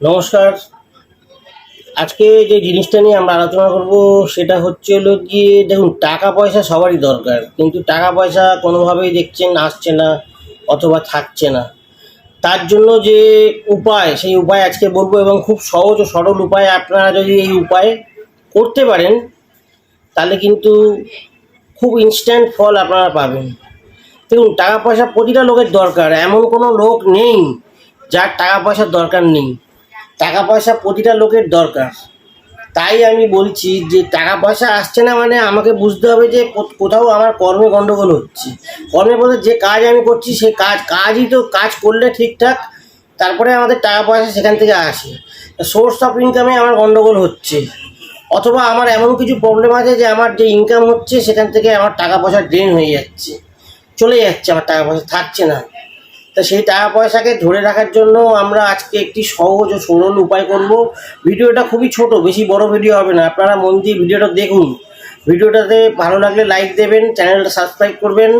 নমস্কার। আজকে যে জিনিসটা নিয়ে আমরা আলোচনা করব, সেটা হচ্ছে হলো গিয়ে, দেখুন, টাকা পয়সা সবারই দরকার, কিন্তু টাকা পয়সা কোনোভাবেই দেখছেন আসছে না অথবা থাকছে না। তার জন্য যে উপায়, সেই উপায় আজকে বলব এবং খুব সহজ ও সরল উপায় আপনারা যদি এই উপায় করতে পারেন, তাহলে কিন্তু খুব ইনস্ট্যান্ট ফল আপনারা পাবেন। দেখুন, টাকা পয়সা প্রতিটা লোকের দরকার, এমন কোনো লোক নেই যার টাকা পয়সার দরকার নেই। টাকা পয়সা প্রতিটা লোকের দরকার। তাই আমি বলছি যে টাকা পয়সা আসছে না মানে আমাকে বুঝতে হবে যে কোথাও আমার কর্মে গণ্ডগোল হচ্ছে। কর্মে বলতে যে কাজ আমি করছি সেই কাজ, কাজই তো কাজ করলে ঠিকঠাক, তারপরে আমাদের টাকা পয়সা সেখান থেকে আসে। সোর্স অফ ইনকামে আমার গণ্ডগোল হচ্ছে। অথবা আমার এমন কিছু প্রবলেম আছে যে আমার যে ইনকাম হচ্ছে, সেখান থেকে আমার টাকা পয়সা ড্রেন হয়ে যাচ্ছে। চলে যাচ্ছে, আমার টাকা পয়সা থাকছে না। তা সেই টাকা পয়সাকে ধরে রাখার জন্য আমরা আজকে একটি সহজ ও সরল উপায় করব। ভিডিওটা খুবই ছোট, বেশি বড় ভিডিও হবে না। আপনারা মন দিয়ে ভিডিওটা দেখুন। ভিডিওটাতে ভালো লাগলে লাইক দেবেন, চ্যানেলটা সাবস্ক্রাইব করবেন।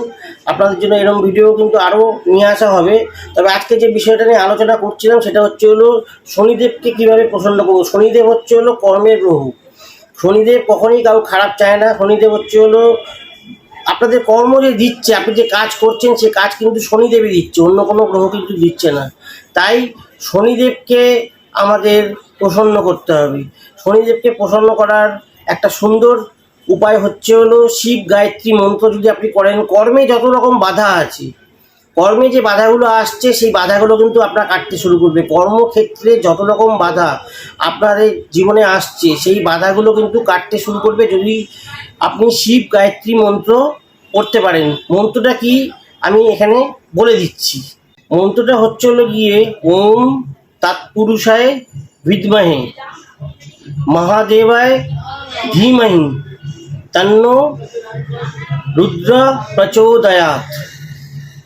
আপনাদের জন্য এরকম ভিডিও কিন্তু আরও নিয়ে আসা হবে। তবে আজকে যে বিষয়টা নিয়ে আলোচনা করছিলাম, সেটা হচ্ছে হলো শনিদেবকে কীভাবে প্রসন্ন করব। শনিদেব হচ্ছে হলো কর্মের গ্রহ। শনিদেব কখনই কারও খারাপ চায় না। শনিদেব হচ্ছে হলো আপনাদের কর্ম যে দিচ্ছে, আপনি যে কাজ করছেন, সে কাজ কিন্তু শনিদেবই দিচ্ছে, অন্য কোনো গ্রহ কিন্তু দিচ্ছে না। তাই শনিদেবকে আমাদের প্রসন্ন করতে হবে। শনিদেবকে প্রসন্ন করার একটা সুন্দর উপায় হচ্ছে হলো শিব গায়ত্রী মন্ত্র যদি আপনি করেন, কর্মে যত রকম বাধা আছে, কর্মে যে বাধাগুলো আসছে, সেই বাধাগুলো কিন্তু আপনার কাটতে শুরু করবে। কর্মক্ষেত্রে যত রকম বাধা আপনাদের জীবনে আসছে, সেই বাধাগুলো কিন্তু কাটতে শুরু করবে। যদি আপনি শিব গায়ত্রী মন্ত্র পড়তে পারেন। মন্ত্রটা কি? আমি এখানে বলে দিচ্ছি। মন্ত্রটা হচ্ছে হলো গিয়ে, ওম তৎপুরুষায় বিদ্মহে, মহাদেবায় ধীমহি, তন্ন রুদ্র প্রচোদয়াত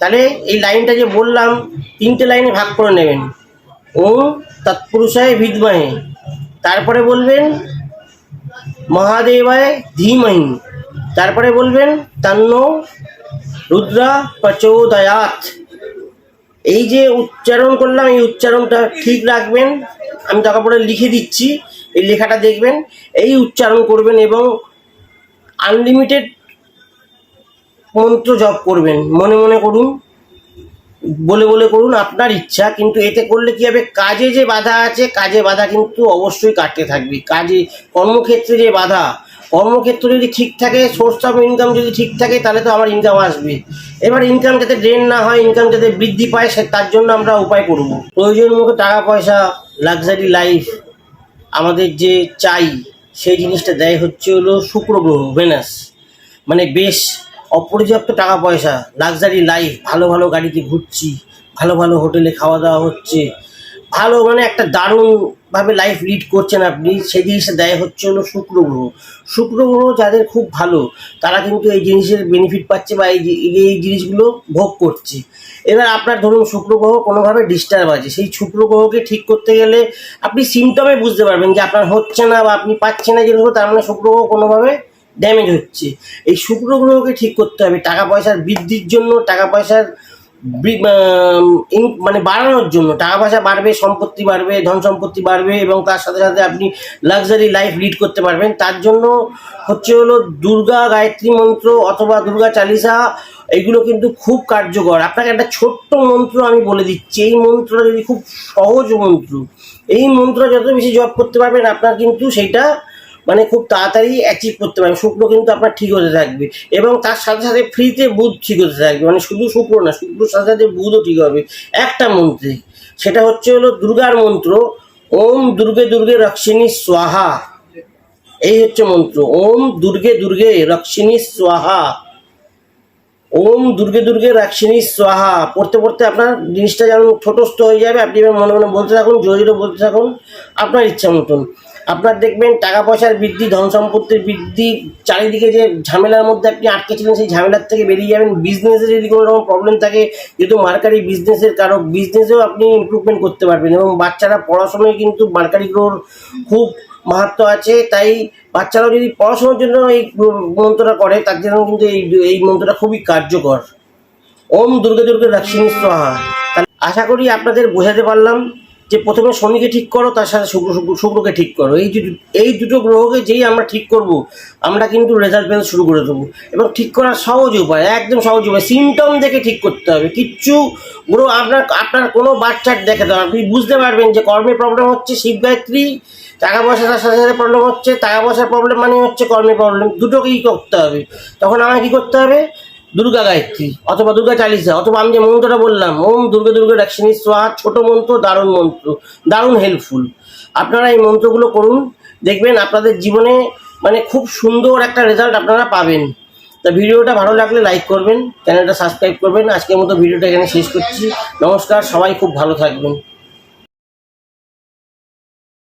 তাহলে এই লাইনটা যে বললাম, তিনটে লাইনে ভাগ করে নেবেন। ওম তৎপুরুষায় বিদ্মহে, তারপরে বলবেন মহাদেবায় ধীমহি। তারপরে বলবেন, তান্ন রুদ্রা প্রচোদয়াত এই যে উচ্চারণ করলাম, এই উচ্চারণটা ঠিক রাখবেন। আমি তারপরে লিখে দিচ্ছি, এই লেখাটা দেখবেন। এই উচ্চারণ করবেন এবং আনলিমিটেড মন্ত্র জপ করবেন। মনে মনে করুন। বলে বলে করুন, আপনার ইচ্ছা, কিন্তু এতে করলে কি হবে? কাজে যে বাধা আছে, কাজে বাধা কিন্তু অবশ্যই কাটতে থাকবে। কাজে, কর্মক্ষেত্রে যে বাধা, কর্মক্ষেত্র যদি ঠিক থাকে সোর্স অফ ইনকাম যদি ঠিক থাকে, তাহলে তো আমার ইনকাম আসবে। এবার ইনকাম যাতে ড্রেন না হয় ইনকাম যাতে বৃদ্ধি পায়, সে তার জন্য আমরা উপায় করব। প্রয়োজন মতো টাকা পয়সা লাক্সারি লাইফ আমাদের যে চাই, সেই জিনিসটা দেয় হচ্ছে হলো শুক্র গ্রহ ভেনাস মানে বেশ অপর্যাপ্ত টাকা পয়সা লাক্সারি লাইফ ভালো ভালো গাড়িতে ঘুরছি, ভালো ভালো হোটেলে খাওয়া দাওয়া হচ্ছে, ভালো মানে একটা দারুণভাবে লাইফ লিড করছেন আপনি সেই জিনিসটা দেয় হচ্ছে হলো শুক্র গ্রহ। শুক্র গ্রহ যাদের খুব ভালো, তারা কিন্তু এই জিনিসের বেনিফিট পাচ্ছে বা এই এই জিনিসগুলো ভোগ করছে। এবার আপনার ধরুন শুক্র গ্রহ কোনোভাবে ডিস্টার্ব আছে, সেই শুক্র গ্রহকে ঠিক করতে গেলে আপনি সিমটমে বুঝতে পারবেন যে আপনার হচ্ছে না বা আপনি পাচ্ছেন না জিনিসগুলো তার মানে শুক্র গ্রহ কোনোভাবে ড্যামেজ হচ্ছে। এই শুক্র গ্রহকে ঠিক করতে হবে। টাকা পয়সার বৃদ্ধির জন্য, টাকা পয়সার মানে বাড়ানোর জন্য। টাকা পয়সা বাড়বে, সম্পত্তি বাড়বে, ধন সম্পত্তি বাড়বে এবং তার সাথে সাথে আপনি লাক্সারি লাইফ লিড করতে পারবেন। তার জন্য হচ্ছে হলো দুর্গা গায়ত্রী মন্ত্র অথবা দুর্গা চালিসা, এগুলো কিন্তু খুব কার্যকর। আপনাকে একটা ছোট্ট মন্ত্র আমি বলে দিচ্ছি। এই মন্ত্রটা যদি খুব সহজ মন্ত্র, এই মন্ত্র যত বেশি জপ করতে পারবেন, আপনার কিন্তু সেইটা মানে খুব তাড়াতাড়ি অ্যাচিভ করতে পারবেন শুক্র কিন্তু আপনার ঠিক হতে থাকবে এবং তার সাথে সাথে ফ্রিতে বুধ ঠিক হতে থাকবে। মানে শুধু শুক্র না, শুক্রর সাথে সাথে বুধও ঠিক হবে। একটা মন্ত্রে, সেটা হচ্ছে হলো দুর্গার মন্ত্র, ওম দুর্গে দুর্গে রক্ষিণী স্বাহা। এই হচ্ছে মন্ত্র, ওম দুর্গে দুর্গে রক্ষিণী স্বাহা। ওম দুর্গে দুর্গে রাক্ষিণী স্বাহা। পড়তে পড়তে আপনার জিনিসটা যেমন ছোটস্থ হয়ে যাবে, আপনি মনে মনে বলতে থাকুন, জোরে জোরে বলতে থাকুন, আপনার ইচ্ছা মতন। আপনার দেখবেন টাকা পয়সার বৃদ্ধি ধন সম্পত্তির বৃদ্ধি, চারিদিকে যে ঝামেলার মধ্যে আপনি আটকে ছিলেন, সেই ঝামেলার থেকে বেরিয়ে যাবেন। বিজনেসে যদি কোনো রকম প্রবলেম থাকে, যেহেতু মার্কারি বিজনেসের কারও বিজনেসেও আপনি ইমপ্রুভমেন্ট করতে পারবেন এবং বাচ্চারা পড়াশোনায় কিন্তু মার্কারি গ্রোর খুব মাহাত্ম আছে। তাই বাচ্চারাও যদি পড়াশোনার জন্য এই মন্ত্রটা করে, তার জন্য কিন্তু এই এই মন্ত্রটা খুবই কার্যকর। ওম দুর্গে দুর্গে তাহলে আশা করি আপনাদের বোঝাতে পারলাম। যে প্রথমে শনিকে ঠিক করো, তার সাথে শুক্র, শুক্র- শুক্রকে ঠিক করো। এই এই দুটো গ্রহকে যেই আমরা ঠিক করব, আমরা কিন্তু রেজাল্ট পেতে শুরু করে দেবো। এবং ঠিক করার সহজ উপায়, একদম সহজ উপায় সিমটম দেখে ঠিক করতে হবে। কিচ্ছু গ্রহ আপনার আপনার কোনো বাচ্চার দেখে দেওয়া আপনি বুঝতে পারবেন যে কর্মে প্রবলেম হচ্ছে শিব গায়ত্রী টাকা পয়সার সাথে সাথে প্রবলেম হচ্ছে, টাকা পয়সার প্রবলেম মানে হচ্ছে কর্মে প্রবলেম দুটোকেই করতে হবে। তখন আমাকে কী করতে হবে? দুর্গা গায়ত্রী, অথবা দুর্গা চালিসা, অথবা আমি যে মন্ত্রটা বললাম, ওম দুর্গা দুর্গা ডাকশিনী সোহা ছোট মন্ত্র, দারুণ মন্ত্র, দারুণ হেল্পফুল আপনারা এই মন্ত্রগুলো করুন, দেখবেন আপনাদের জীবনে মানে খুব সুন্দর একটা রেজাল্ট আপনারা পাবেন। তা ভিডিওটা ভালো লাগলে লাইক করবেন চ্যানেলটা সাবস্ক্রাইব করবেন। আজকের মতো ভিডিওটা এখানে শেষ করছি। নমস্কার, সবাই খুব ভালো থাকবেন।